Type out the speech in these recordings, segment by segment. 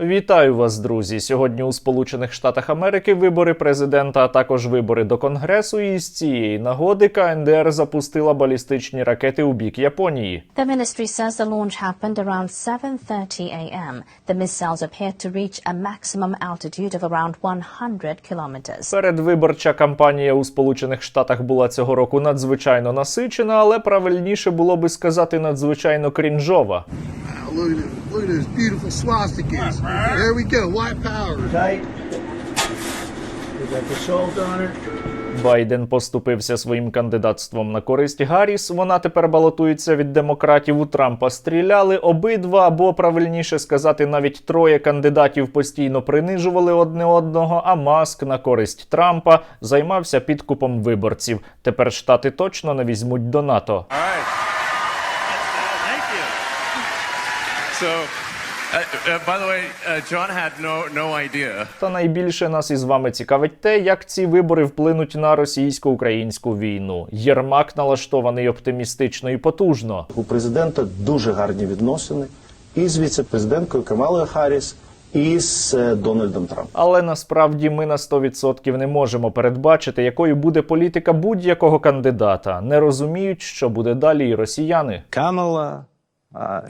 Вітаю вас, друзі! Сьогодні у Сполучених Штатах Америки вибори президента, а також вибори до Конгресу. І з цієї нагоди КНДР запустила балістичні ракети у бік Японії. The ministry says the launch happened around 7:30 a.m. The missiles appeared to reach a maximum altitude of around 100 kilometers. Передвиборча кампанія у Сполучених Штатах була цього року надзвичайно насичена, але правильніше було би сказати надзвичайно крінжова. Look at this. Look at this beautiful swastikas. There we go. White power. tight. We got the salt on it. Байден поступився своїм кандидатством на користь Гарріс. Вона тепер балотується від демократів. У Трампа стріляли обидва, або правильніше сказати, навіть троє кандидатів постійно принижували одне одного. А Маск на користь Трампа займався підкупом виборців. Тепер штати точно не візьмуть до НАТО. So, uh, uh, by the way, uh, John had no no idea. Та найбільше нас із вами цікавить те, як ці вибори вплинуть на російсько-українську війну. Єрмак налаштований оптимістично і потужно. У президента дуже гарні відносини і з віце-президенткою Камалою Харріс, і з е, Дональдом Трампом. Але насправді ми на 100% не можемо передбачити, якою буде політика будь-якого кандидата. Не розуміють, що буде далі і росіяни. Камала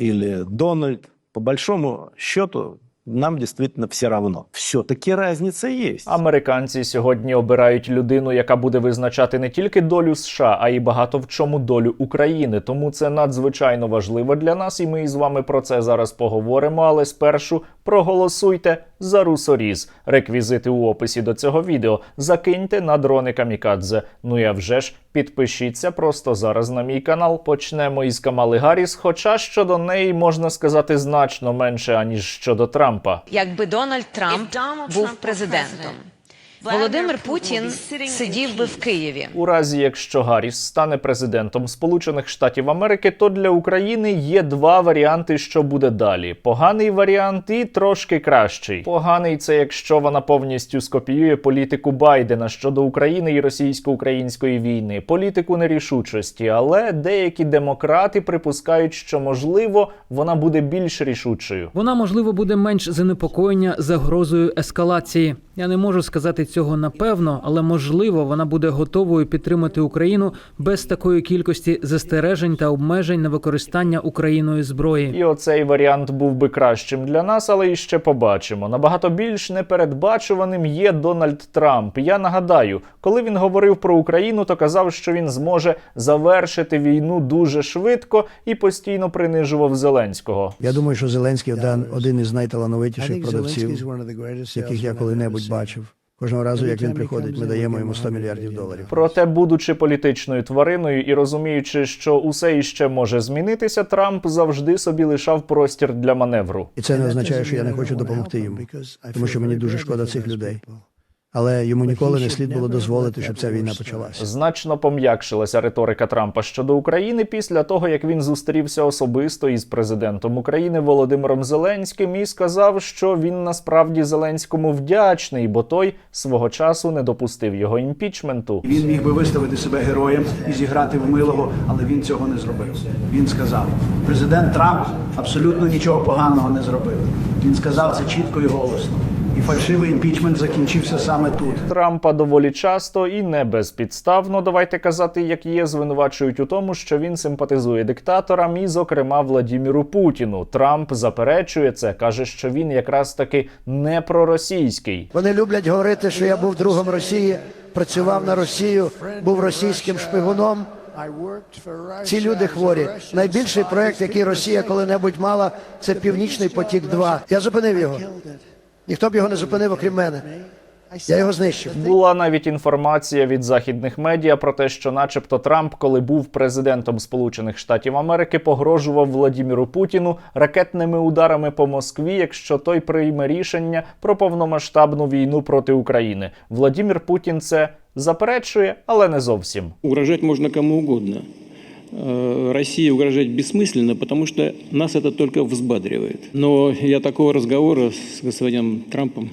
или Дональд, по большому счету, нам действительно все равно. Все-таки разница є. Американці сьогодні обирають людину, яка буде визначати не тільки долю США, а й багато в чому долю України. Тому це надзвичайно важливо для нас, і ми із вами про це зараз поговоримо. Але спершу проголосуйте за русоріз. Реквізити у описі до цього відео. Закиньте на дрони Камікадзе. Ну я вже ж підпишіться просто зараз на мій канал. Почнемо із Камали Гарріс, хоча щодо неї можна сказати значно менше аніж щодо Трампа. Якби Дональд Трамп був президентом, Володимир Путін сидів би в Києві. У разі, якщо Гарріс стане президентом Сполучених Штатів Америки, то для України є два варіанти, що буде далі: поганий варіант і трошки кращий. Поганий це якщо вона повністю скопіює політику Байдена щодо України і російсько-української війни, політику нерішучості. Але деякі демократи припускають, що можливо вона буде більш рішучою. Вона можливо буде менш занепокоєння загрозою ескалації. Я не можу сказати цього напевно, але можливо вона буде готовою підтримати Україну без такої кількості застережень та обмежень на використання Україною зброї. І оцей варіант був би кращим для нас, але іще побачимо. Набагато більш непередбачуваним є Дональд Трамп. Я нагадаю, коли він говорив про Україну, то казав, що він зможе завершити війну дуже швидко і постійно принижував Зеленського. Я думаю, що Зеленський один, один із найталановитіших продавців, яких я коли-небудь. Бачив. Кожного разу, як він приходить, ми даємо йому him 100 100 мільярдів доларів. Проте, будучи політичною твариною і розуміючи, що усе іще може змінитися, Трамп завжди собі лишав простір для маневру. І це не означає, що я не хочу допомогти йому, тому що мені дуже шкода цих людей. Але йому ніколи не слід було дозволити, щоб ця війна почалася. Значно пом'якшилася риторика Трампа щодо України після того, як він зустрівся особисто із президентом України Володимиром Зеленським і сказав, що він насправді Зеленському вдячний, бо той свого часу не допустив його імпічменту. Він міг би виставити себе героєм і зіграти в милого, але він цього не зробив. Він сказав: президент Трамп абсолютно нічого поганого не зробив. Він сказав це чітко і голосно. І фальшивий імпічмент закінчився саме тут. Трампа доволі часто і не безпідставно, давайте казати, як є, звинувачують у тому, що він симпатизує диктаторам, і, зокрема, Владіміру Путіну. Трамп заперечує це, каже, що він якраз таки не проросійський. Вони люблять говорити, що я був другом Росії, працював на Росію, був російським шпигуном. Ці люди хворі. Найбільший проект, який Росія коли-небудь мала, це Північний потік. 2 Я зупинив його. Ніхто б його не зупинив, окрім мене. Я його знищив. Була навіть інформація від західних медіа про те, що, начебто, Трамп, коли був президентом Сполучених Штатів Америки, погрожував Владіміру Путіну ракетними ударами по Москві, якщо той прийме рішення про повномасштабну війну проти України. Владімір Путін це заперечує, але не зовсім. Угрожать можно кому угодно. Э, России угрожать бессмысленно, потому что нас это только взбадривает. Но я такого разговора с господином Трампом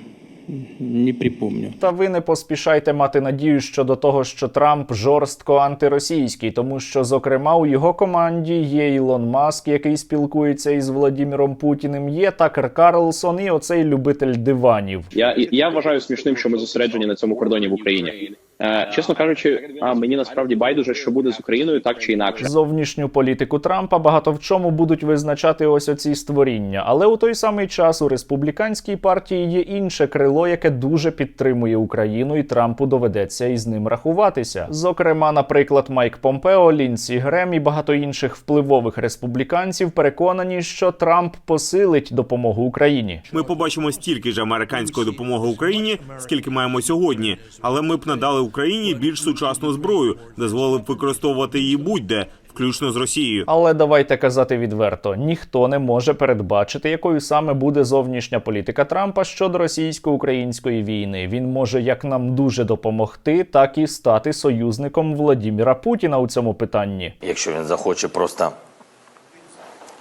не припомню. Та ви не поспішайте мати надію щодо того, що Трамп жорстко антиросійський, тому що, зокрема, у його команді є Ілон Маск, який спілкується із Владіміром Путіним, є Такер Карлсон і оцей любитель диванів. Я я вважаю смішним, що ми зосереджені на цьому кордоні в Україні. Е, чесно кажучи, а мені насправді байдуже, що буде з Україною так чи інакше. Зовнішню політику Трампа багато в чому будуть визначати ось оці створіння. Але у той самий час у республіканській партії є інше крило, яке дуже підтримує Україну, і Трампу доведеться із ним рахуватися. Зокрема, наприклад, Майк Помпео, Лінсі Грем і багато інших впливових республіканців переконані, що Трамп посилить допомогу Україні. Ми побачимо стільки ж американської допомоги Україні, скільки маємо сьогодні, але ми б надали Україні більш сучасну зброю, дозволили б використовувати її будь-де, включно з Росією. Але давайте казати відверто: ніхто не може передбачити, якою саме буде зовнішня політика Трампа щодо російсько-української війни. Він може як нам дуже допомогти, так і стати союзником Владіміра Путіна у цьому питанні. Якщо він захоче просто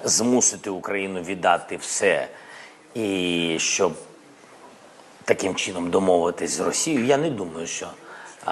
змусити Україну віддати все, і щоб таким чином домовитись з Росією, я не думаю, що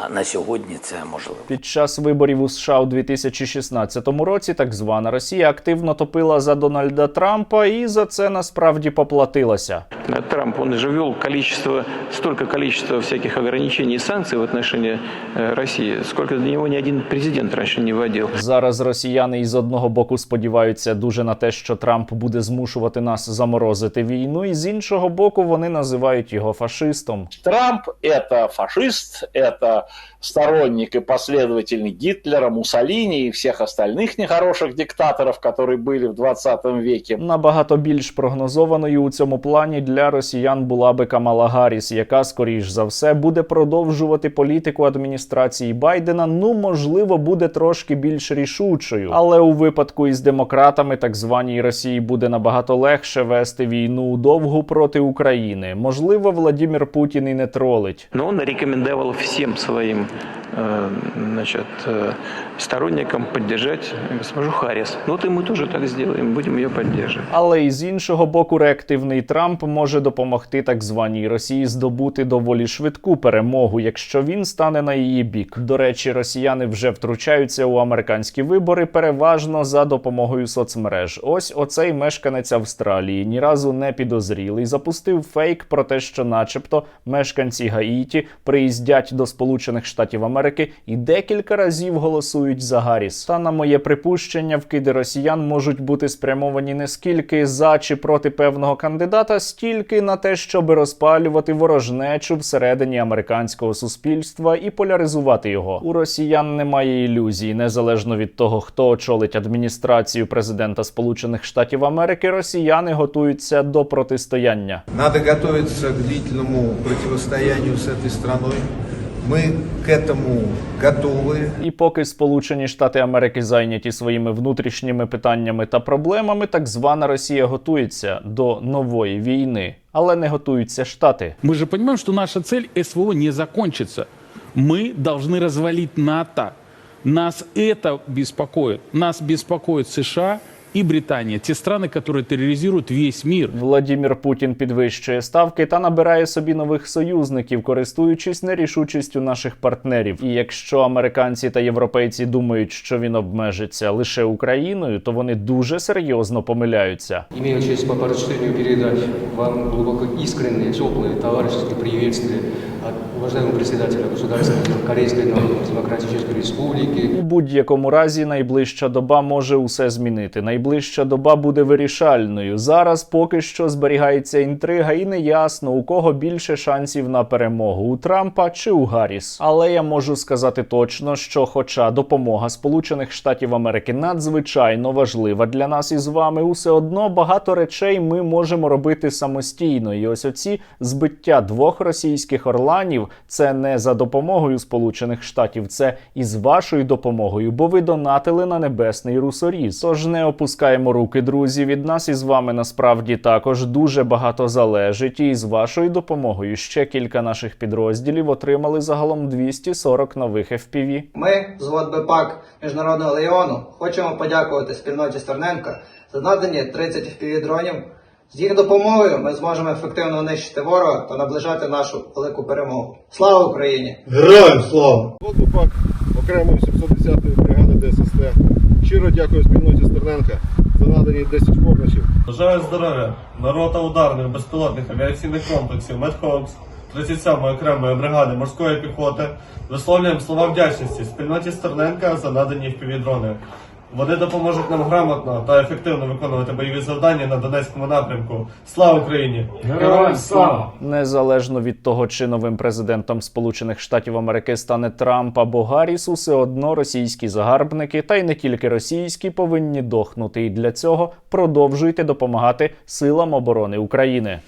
на сьогодні це можливо. Під час виборів у США у 2016 році так звана Росія активно топила за Дональда Трампа і за це насправді поплатилася. Трамп, он же ввел количество, столько количества всяких ограничений и санкций в отношении э, России, сколько для него ни один президент раньше не вводил. Зараз росіяни із одного боку сподіваються дуже на те, що Трамп буде змушувати нас заморозити війну, і з іншого боку вони називають його фашистом. Трамп – это фашист, это сторонник и последователь Гитлера, Муссолини и всех остальных нехороших диктаторов, которые были в 20 веке. Набагато більш прогнозованою у цьому плані для росіян була би Камала Гарріс, яка, скоріш за все, буде продовжувати політику адміністрації Байдена. Ну, можливо, буде трошки більш рішучою. Але у випадку із демократами, так званій Росії, буде набагато легше вести війну довгу проти України. Можливо, Владімір Путін і не тролить. Но он рекомендовал всем своим э, значит, э, сторонникам поддержать госпожу Харрис. Ну вот и мы тоже так сделаем, будем ее поддерживать. Але і з іншого боку, реактивний Трамп може допомогти так званій Росії здобути доволі швидку перемогу, якщо він стане на її бік. До речі, росіяни вже втручаються у американські вибори переважно за допомогою соцмереж. Ось оцей мешканець Австралії ні разу не підозрілий, запустив фейк про те, що, начебто, мешканці Гаїті приїздять до Сполучених Штатів Америки і декілька разів голосують за Гарріс. Та на моє припущення, вкиди росіян можуть бути спрямовані не скільки за чи проти певного кандидата, стільки на те, щоб розпалювати ворожнечу всередині американського суспільства і поляризувати його. У росіян немає ілюзій, незалежно від того, хто очолить адміністрацію президента Сполучених Штатів Америки. Росіяни готуються до протистояння. Надо готовиться к длительному противостоянию с этой страной. Мы к этому готовы. І поки Сполучені Штати Америки зайняті своїми внутрішніми питаннями та проблемами, так звана Росія готується до нової війни, але не готуються штати. Мы же понимаем, что наша цель СВО не закончится. Мы должны развалить НАТО. Нас это беспокоит. Нас беспокоит США и Британия. Те страны, которые терроризируют весь мир. Владімір Путін підвищує ставки та набирає собі нових союзників, користуючись нерішучістю наших партнерів. І якщо американці та європейці думають, що він обмежиться лише Україною, то вони дуже серйозно помиляються. Имею честь по поручению передать вам глубоко искренние, теплые, товарищеские приветствия от уважаемого председателя государства Корейской Народно-Демократической Республики. У будь-якому разі найближча доба може усе змінити. Найближча доба буде вирішальною. Зараз поки що зберігається інтрига, і не ясно, у кого більше шансів на перемогу у Трампа чи у Гарріс. Але я можу сказати точно, що, хоча допомога Сполучених Штатів Америки надзвичайно важлива для нас із вами, усе одно багато речей ми можемо робити самостійно. І ось оці збиття двох російських орланів це не за допомогою Сполучених Штатів, це із вашою допомогою, бо ви донатили на небесний русоріз. Тож не опускаємо руки, друзі. Від нас із вами насправді також дуже багато залежить. І з вашою допомогою ще кілька наших підрозділів отримали загалом 240 нових FPV. Ми з ВОДБПАК Міжнародного легіону хочемо подякувати спільноті Стерненка за надані 30 FPV-дронів З їх допомогою ми зможемо ефективно нищити ворога та наближати нашу велику перемогу. Слава Україні! Героям слава! Воздупак окремої 710-ї бригади ДССТ. Щиро дякую спільноті Стерненка за надані 10 помочів. Бажаю здоров'я, народа ударних безпілотних авіаційних комплексів Медхокс 37-ї окремої бригади морської піхоти. Висловлюємо слова вдячності спільноті Стерненка за надані впівдрони. Вони допоможуть нам грамотно та ефективно виконувати бойові завдання на Донецькому напрямку. Слава Україні! Героям слава! Незалежно від того, чи новим президентом Сполучених Штатів Америки стане Трамп або Гарріс, усе одно російські загарбники, та й не тільки російські, повинні дохнути. І для цього продовжуйте допомагати силам оборони України.